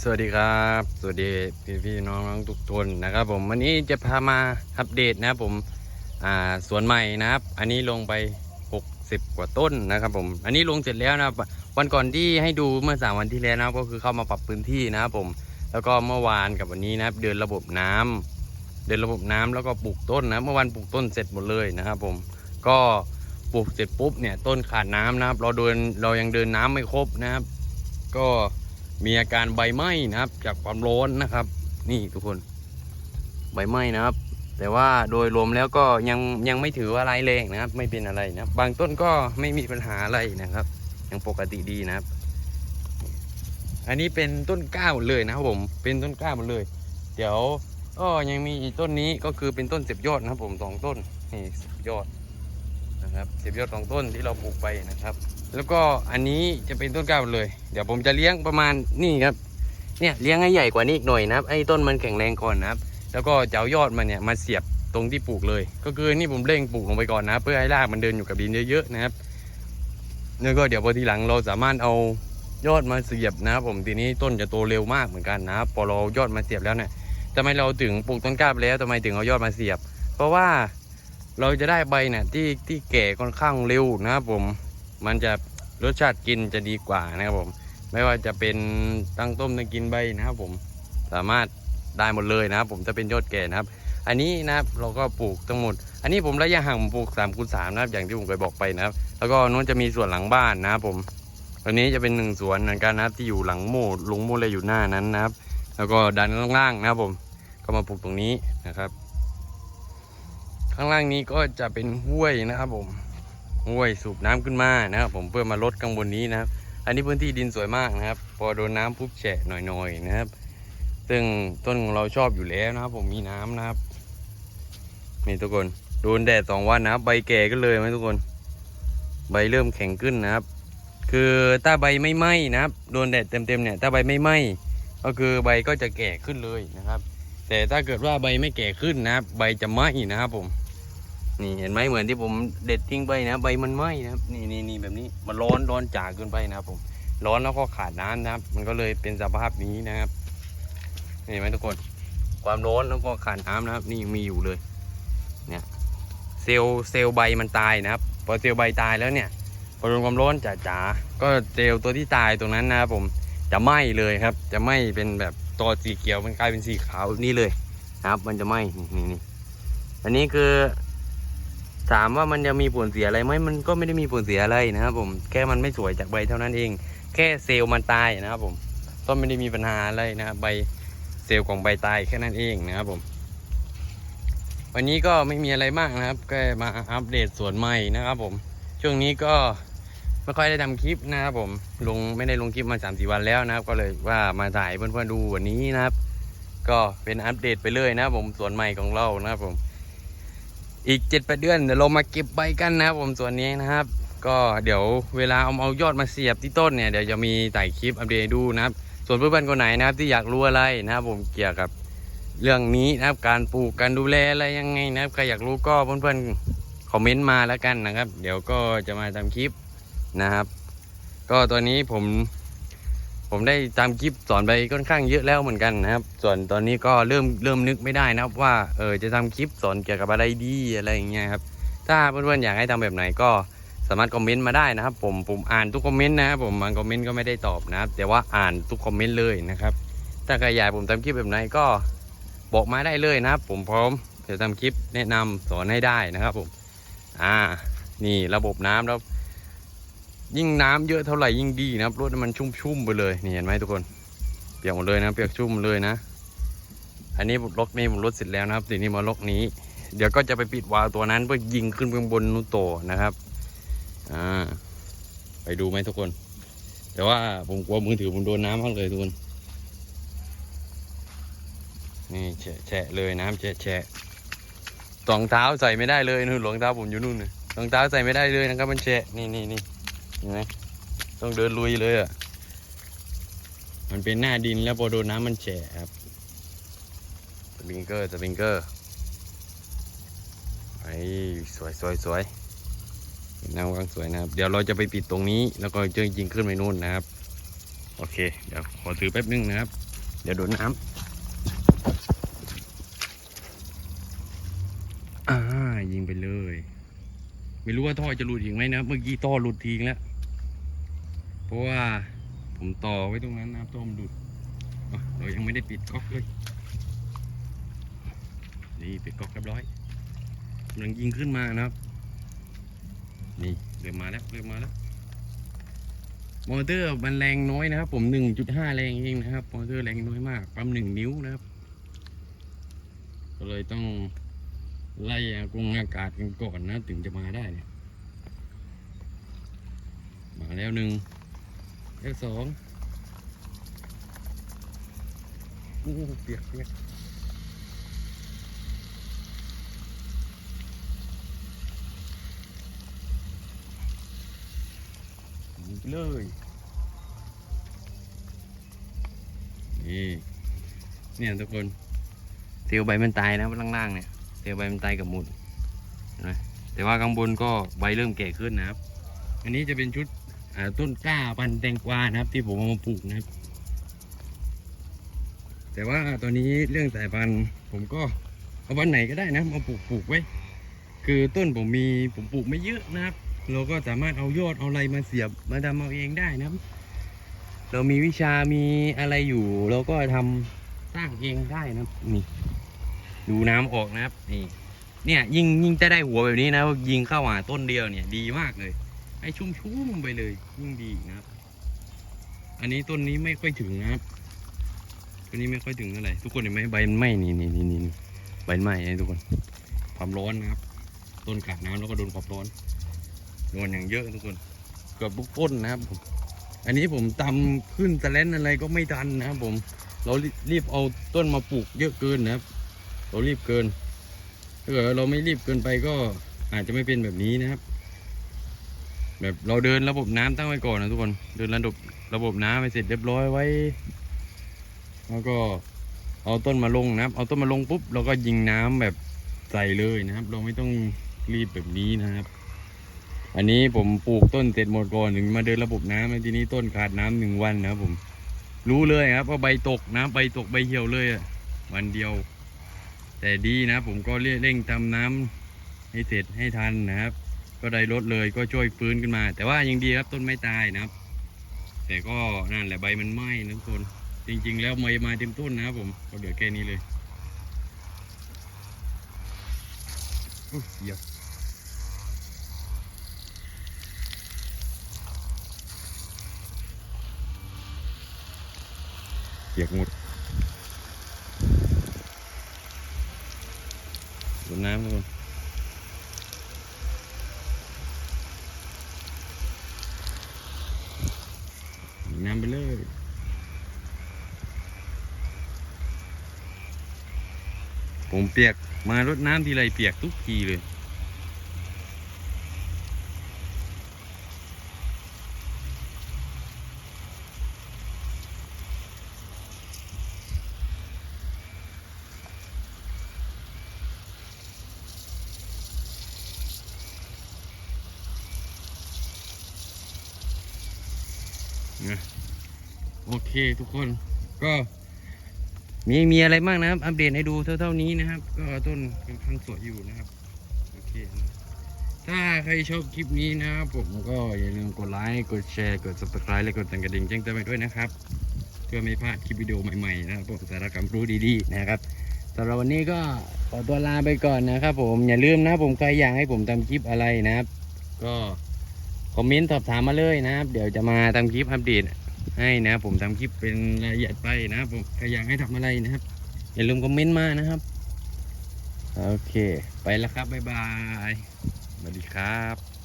สวัสดีครับ สวัสดีพี่พี่น้องทุกคนนะครับ ผมวันนี้จะพามาอัปเดตนะครับผมอ่าสวนใหม่นะครับ อันนี้ลงไป 60 กว่าต้นนะครับผม อันนี้ลงเสร็จแล้วนะครับวันก่อนที่ให้ดูเมื่อสามวันที่แล้วนะก็คือเข้ามาปรับพื้นที่นะครับผม แล้วก็เมื่อวานกับวันนี้นะครับ เดินระบบน้ำเดินระบบน้ำแล้วก็ปลูกต้นนะเมื่อวันปลูกต้นเสร็จหมดเลยนะครับผมก็ปลูกเสร็จปุ๊บเนี่ยต้นขาดน้ำนะครับ เราเดินเรายังเดินน้ำไม่ครบนะครับ ก็ มีอาการใบไหม้นะครับ จากความร้อนนะครับ นี่ทุกคน ใบไหม้นะครับ แต่ว่าโดยรวมแล้วก็ยังยังไม่ถือว่าอะไรายแรงนะครับ ไม่เป็นอะไรนะรบบางต้นก็ไม่มีปัญหาอะไรนะครับ ยังปกติดีนะครับ อันนี้เป็นต้นกล้าหมดเลยนะครับผมเป็นต้นกล้าหมดเลย เดี๋ยวก็ยังมีอีกต้นนี้ก็คือเป็นต้นเสียบยอดนะครับผมสองต้นนี่เสียบยอดนะครับเสียบยอดสองต้นที่เราปลูกไปนะครับ แล้วก็อันนี้จะเป็นต้นกล้าหมดเลย เดี๋ยวผมจะเลี้ยงประมาณนี่ครับ เนี่ยเลี้ยงให้ใหญ่กว่านี้อีกหน่อยนะครับไอ้ต้นมันแข็งแรงก่อนนะครับ แล้วก็จะเอายอดมันเนี่ยมาเสียบตรงที่ปลูกเลย ก็คือนี่ผมเร่งปลูกลงไปก่อนนะเพื่อให้รากมันเดินอยู่กับดินเยอะๆนะครับแล้วก็เดี๋ยวพอทีหลังเราสามารถเอายอดมาเสียบนะครับ ผมทีนี้ต้นจะโตเร็วมากเหมือนกันนะครับพอเราเอายอดมาเสียบแล้วเนี่ยทำไมเราถึงปลูกต้นกล้าไปแล้วทำไมถึงเอายอดมาเสียบ เพราะว่าเราจะได้ใบเนี่ยที่ที่แก่ค่อนข้างเร็วนะครับผม มันจะรสชาติกินจะดีกว่านะครับผม ไม่ว่าจะเป็นตั้งต้มตั้งกินใบนะครับผมสามารถได้หมดเลยนะครับ ผมจะเป็นยอดแก่นะครับ อันนี้นะครับเราก็ปลูกทั้งหมด อันนี้ผมระยะห่างผมปลูก3ามคูณสามนะครับอย่างที่ผมเคยบอกไปนะครับ แล้วก็นู้นจะมีสวนหลังบ้านนะครับผมตอนนี้จะเป็นหนึ่งสวนเหมือนกันนะครับ ที่อยู่หลังโม่ลุงโม่เลยอยู่หน้านั้นนะครับ แล้วก็ดันข้างล่างนะครับผมก็มาปลูกตรงนี้นะครับ ข้างล่างนี้ก็จะเป็นห้วยนะครับผม ห้วยสูบน้ำขึ้นมานะครับ ผมเพื่อมาลดข้างบนนี้นะครับ อันนี้พื้นที่ดินสวยมากนะครับ พอโดนน้ำปุ๊บแฉะหน่อยๆนะครับ ซึ่งต้นของเราชอบอยู่แล้วนะครับ ผมมีน้ำนะครับนี่ทุกคนโดนแดดสองวันนะครับ ใบแก่ก็เลยไหมทุกคน ใบเริ่มแข็งขึ้นนะครับ คือถ้าใบไม่ไหม้นะครับ โดนแดดเต็มๆเนี่ยถ้าใบไม่ไหม้ก็คือใบก็จะแก่ขึ้นเลยนะครับ แต่ถ้าเกิดว่าใบไม่แก่ขึ้นนะครับ ใบจะไหม้นะครับผม นี่เห็นไหมเหมือนที่ผมเด็ดทิ้งไปนะใบมันไหม้นะครับ นี่นี่นี่แบบนี้มันร้อนร้อนจ่าเกินไปนะครับ ผม ร้อนแล้วก็ขาดน้ำนะครับ มันก็เลยเป็นสภาพนี้นะครับนี่เห็นไหมทุกคน ความร้อนแล้วก็ขาดน้ำนะครับ นี่ยังมีอยู่เลย เนี่ยเซลล์เซลล์ใบมันตายนะครับ พอเซลล์ใบตายแล้วเนี่ยพอโดนความร้อนจ๋าๆก็เซลล์ตัวที่ตายตรงนั้นนะครับผมจะไหม้เลยครับ จะไหม้เป็นแบบตัวสีเขียวมันกลายเป็นสีขาวนี่เลยนะครับ มันจะไหม้นี่นี่อันนี้คือ ถามว่ามันจะมีผลเสียอะไรไหมมันก็ไม่ได้มีผลเสียอะไรนะครับผมแค่มันไม่สวยจากใบเท่านั้นเอง แค่เซลล์มันตายนะครับผมก็ไม่ได้มีปัญหาอะไรนะครับใบเซลล์ของใบตายแค่นั้นเองนะครับผม วันนี้ก็ไม่มีอะไรมากนะครับ ก็มาอัปเดตสวนใหม่นะครับผมช่วงนี้ก็ไม่ค่อยได้ทำคลิปนะครับผมลงไม่ได้ลงคลิปมา3าสี่วันแล้วนะครับ ก็เลยว่ามาถ่ายเพื่อนๆดูวันนี้นะครับ ก็เป็นอัปเดตไปเลยนะครับผมสวนใหม่ของเรานะครับผม อีกเจ็ดแปดเดือนเดี๋ยวเรามาเก็บใบกันนะครับผมส่วนนี้นะครับ ก็เดี๋ยวเวลาเอาเอายอดมาเสียบที่ต้นเนี่ยเดี๋ยวจะมีถ่ายคลิปอัปเดตดูนะครับ ส่วนเพื่อนๆคนไหนนะครับที่อยากรู้อะไรนะครับผมเกี่ยวกับเรื่องนี้นะครับการปลูกการดูแลอะไรยังไงนะครับใครอยากรู้ก็เพื่อนๆคอมเมนต์มาแล้วกันนะครับ เดี๋ยวก็จะมาทำคลิปนะครับ ก็ตอนนี้ผม ผมได้ตามคลิปสอนไปค่อนข้างเยอะแล้วเหมือนกันนะครับ ส่วนตอนนี้ก็เริ่มเริ่มนึกไม่ได้นะครับ ว่าเออจะทำคลิปสอนเกี่ยวกับอะไรดีอะไรอย่างเงี้ยครับ ถ้าเพื่อนๆอยากให้ทำแบบไหนก็สามารถคอมเมนต์มาได้นะครับ ผมผมอ่านทุกคอมเมนต์นะครับผมบางคอมเมนต์ก็ไม่ได้ตอบนะครับ แต่ว่าอ่านทุกคอมเมนต์เลยนะครับ ถ้าใครอยากผมทำคลิปแบบไหนก็บอกมาได้เลยนะครับ ผมพร้อมจะทำคลิปแนะนำสอนให้ได้นะครับผม อ่า นี่ระบบน้ำแล้ว ยิ่งน้ำเยอะเท่าไหร่ยิ่งดีนะครับรถมันชุ่มๆไปเลยนี่เห็นไหมทุกคนเปียกหมดเลยนะ เปียกชุ่มเลยนะ อันนี้ล็อกนี้ผมลดเสร็จแล้วนะครับทีนี้มาล็อกนี้ เดี๋ยวก็จะไปปิดวาล์วตัวนั้นเพื่อยิงขึ้นไปบนนุโตนะครับอ่าไปดูไหมทุกคน แต่ว่าผมกลัวมือถือผมโดนน้ำมากเลยทุกคนนี่แฉะเลยน้ำแฉะแฉะรองเท้าใส่ไม่ได้เลยนู่นรองเท้าผมอยู่นู่นรองเท้าใส่ไม่ได้เลยนะครับมันแฉะนี่นี่นี่ เห็นไหมต้องเดินลุยเลยอะ มันเป็นหน้าดินแล้วพอโดนน้ำมันแฉะครับสปริงเกอร์สปริงเกอร์ไอ้สวยสวยสวยเห็นน้ำวางสวยนะครับ เดี๋ยวเราจะไปปิดตรงนี้ แล้วก็จะยิงขึ้นไปนู่นนะครับ โอเค เดี๋ยวขอถือแป๊บนึงนะครับ เดี๋ยวโดนน้ำอ่ายิงไปเลย ไม่รู้ว่าท่อจะหลุดอีกไหมนะ เมื่อกี้ท่อหลุดทิ้งแล้ว เพราะว่าผมต่อไว้ตรงนั้นนะครับท่อมันหลุดเรายังไม่ได้ปิดก๊อกเลย นี่ปิดก๊อกเรียบร้อยกำลังยิงขึ้นมานะครับ นี่เริ่มมาแล้วเริ่มมาแล้ว มอเตอร์มันแรงน้อยนะครับ ผม 1.5 แรงเองนะครับ มอเตอร์แรงน้อยมาก ปั๊มหนึ่งนิ้วนะครับ ก็เลยต้อง ไล่กรงอากาศกันก่อนนะถึงจะมาได้เนี่ย มาแล้วหนึ่งแล้วสองโอ้เปียกเปียกยิงไปเลยนี่เนี่ยทุกคนเซลล์ใบมันตายนะล่างๆเนี่ย เซลล์ใบมันตายกับหมุดนไหมแต่ว่าข้างบนก็ใบเริ่มแก่ขึ้นนะครับ อันนี้จะเป็นชุดต้นกล้าพันธุ์แตงกวานะครับ ที่ผมเอามาปลูกนะครับ แต่ว่าตอนนี้เรื่องสายพันธุ์ผมก็เอาวันไหนก็ได้นะมาปลูกปลูกไว้คือต้นผมมีผมปลูกไม่เยอะนะครับ เราก็สามารถเอายอดเอาอะไรมาเสียบมาทำเอาเองได้นะครับ เรามีวิชามีอะไรอยู่ เราก็ทำสร้างเองได้นะครับนี่ ดูน้ำออกนะครับนี่เนี่ยยิ่งยิ่งจะได้หัวแบบนี้นะยิงเข้าหาต้นเดียวเนี่ย ดีมากเลยให้ชุ่มๆไปเลย ยิ่งดีนะครับ อันนี้ต้นนี้ไม่ค่อยถึงนะครับต้นนี้ไม่ค่อยถึงเท่าไหร่ทุกคนเห็นไหมใบมันไหม้นี่นี่นี่นี่ใบไหม้นะทุกคน ความร้อนนะครับ ต้นขาดน้ำแล้วก็โดนความร้อนโดนอย่างเยอะทุกคนเกือบทุกต้นนะครับผมอันนี้ผมตำขึ้นสแลนอะไรก็ไม่ทันนะครับผม เรารีบเอาต้นมาปลูกเยอะเกินนะครับ เรารีบเกินถ้าเกิดเราไม่รีบเกินไปก็อาจจะไม่เป็นแบบนี้นะครับ แบบเราเดินระบบน้ำตั้งไว้ก่อนนะทุกคนเดินระบบระบบน้ำไปเสร็จเรียบร้อยไว้ แล้วก็เอาต้นมาลงนะครับ เอาต้นมาลงปุ๊บเราก็ยิงน้ำแบบใส่เลยนะครับ เราไม่ต้องรีบแบบนี้นะครับ อันนี้ผมปลูกต้นเสร็จหมดก่อนถึงมาเดินระบบน้ำแล้วทีนี้ต้นขาดน้ำหนึ่งวันนะครับผม รู้เลยครับว่าใบตกนะใบตกใบเหี่ยวเลยอะวันเดียว แต่ดีนะผมก็เร่งทำน้ำให้เสร็จให้ทันนะครับ ก็ได้ลดเลยก็ช่วยฟื้นขึ้นมา แต่ว่ายังดีครับต้นไม่ตายนะครับ แต่ก็นั่นแหละใบมันไหม้นะทุกคน จริง ๆ แล้วไม่มาเต็มต้นนะครับผมก็เหลือแค่นี้เลยอุ๊ยเยียบเปียกหมดโด น้ำทุกคนน้ำไปเลยผมเปียกมารดน้ำทีไรเปียกทุกทีเลย โอเคทุกคนก็มีมีอะไรบ้างนะครับ อัปเดตให้ดูเท่าๆนี้นะครับ ก็ต้นค่อนข้างสวยอยู่นะครับโอเคนะถ้าใครชอบคลิปนี้นะครับผมก็อย่าลืมกดไลค์กดแชร์กด subscribe และกดสั่นกระดิ่งแจ้งเตือนไปด้วยนะครับ เพื่อไม่พลาดคลิปวิดีโอใหม่ๆนะครับผมสาระความรู้ดีๆนะครับสำหรับวันนี้ก็ขอตัวลาไปก่อนนะครับ ผมอย่าลืมนะผมใครอยากให้ผมทำคลิปอะไรนะครับ ก็คอมเมนต์สอบถามมาเลยนะครับ เดี๋ยวจะมาทำคลิปอัปเดต ให้นะผมทำคลิปเป็นรายละเอียดไปนะครับผมใครอยากให้ทำอะไรนะครับ อย่าลืมคอมเมนต์มานะครับ โอเค ไปแล้วครับ บ๊ายบายสวัสดีครับ